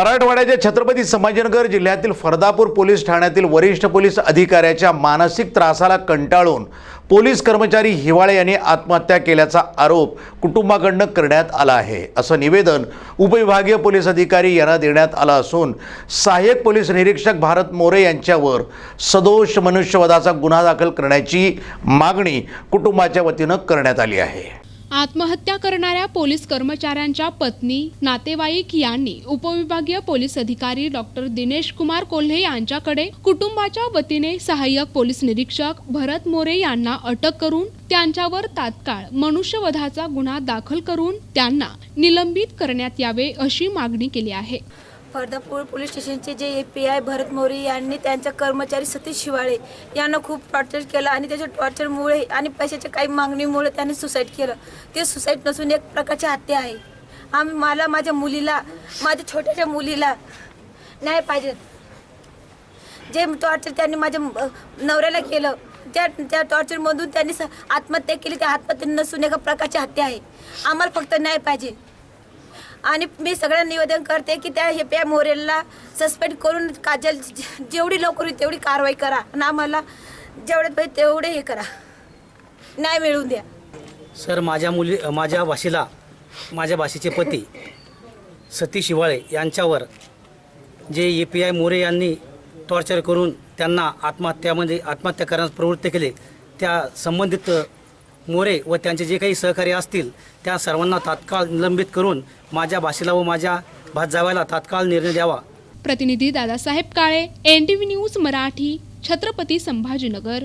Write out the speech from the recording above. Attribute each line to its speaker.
Speaker 1: मराठवाड्याच्या छत्रपती संभाजीनगर जिल्ह्यातील फरदापूर पोलीस ठाण्यातील वरिष्ठ पोलीस अधिकाऱ्याच्या मानसिक त्रासाला कंटाळून पोलीस कर्मचारी हिवाळे यांनी आत्महत्या केल्याचा आरोप कुटुंबाकडनं करण्यात आला आहे. असं निवेदन उपविभागीय पोलीस अधिकारी यांना देण्यात आलं असून सहाय्यक पोलीस निरीक्षक भारत मोरे यांच्यावर सदोष मनुष्यवधाचा गुन्हा दाखल करण्याची मागणी कुटुंबाच्या वतीनं करण्यात आली आहे.
Speaker 2: आत्महत्या करणाऱ्या पोलीस कर्मचाऱ्यांच्या पत्नी नातेवाईक यांनी उपविभागीय पोलीस अधिकारी डॉक्टर दिनेश कुमार कोल्हे यांच्याकडे कुटुंबाच्या वतीने सहाय्यक पोलीस निरीक्षक भरत मोरे यांना अटक करून त्यांच्यावर तात्काळ मनुष्यवधाचा गुन्हा दाखल करून त्यांना निलंबित करण्यात यावे अशी मागणी केली आहे.
Speaker 3: फरदापूर पोलीस स्टेशनचे जे ए पी आय भरत मोरी यांनी त्यांच्या कर्मचारी सतीश शिवाळे यांना खूप टॉर्चर केलं आणि त्याच्या टॉर्चरमुळे आणि पैशाच्या काही मागणीमुळे त्यांनी सुसाईड केलं. ते सुसाईड नसून एक प्रकारची हत्या आहे. आम्ही मला माझ्या मुलीला माझ्या छोट्याच्या मुलीला न्याय पाहिजे. जे टॉर्चर त्यांनी माझ्या नवऱ्याला केलं त्या त्या टॉर्चरमधून त्यांनी स- आत्महत्या केली त्या आत्महत्या नसून एका प्रकारची हत्या आहे. आम्हाला फक्त न्याय पाहिजे. आणि मी सगळ्यांना निवेदन करते की त्या हेप्या मोरेलला सस्पेंड करून काजल जेवढी लवकर होईल तेवढी कारवाई करा. आणि आम्हाला जेवढे पाहिजे तेवढे हे करा. न्याय मिळवून द्या.
Speaker 4: सर माझ्या मुली माझ्या भाषेला माझ्या भाषेचे पती सतीश शिवाळे यांच्यावर जे ए पी आय मोरे यांनी टॉर्चर करून त्यांना आत्महत्यामध्ये म्हणजे आत्महत्या करण्यास प्रवृत्त केले त्या संबंधित मोरे व त्यांचे जे काही सहकारी असतील त्या सर्वांना तात्काळ निलंबित करून माझ्या भाषेला व माझ्या भातजाव्याला तात्काळ निर्णय द्यावा.
Speaker 2: प्रतिनिधी Dadasaheb Kale N T V news Marathi Chhatrapati Sambhajinagar.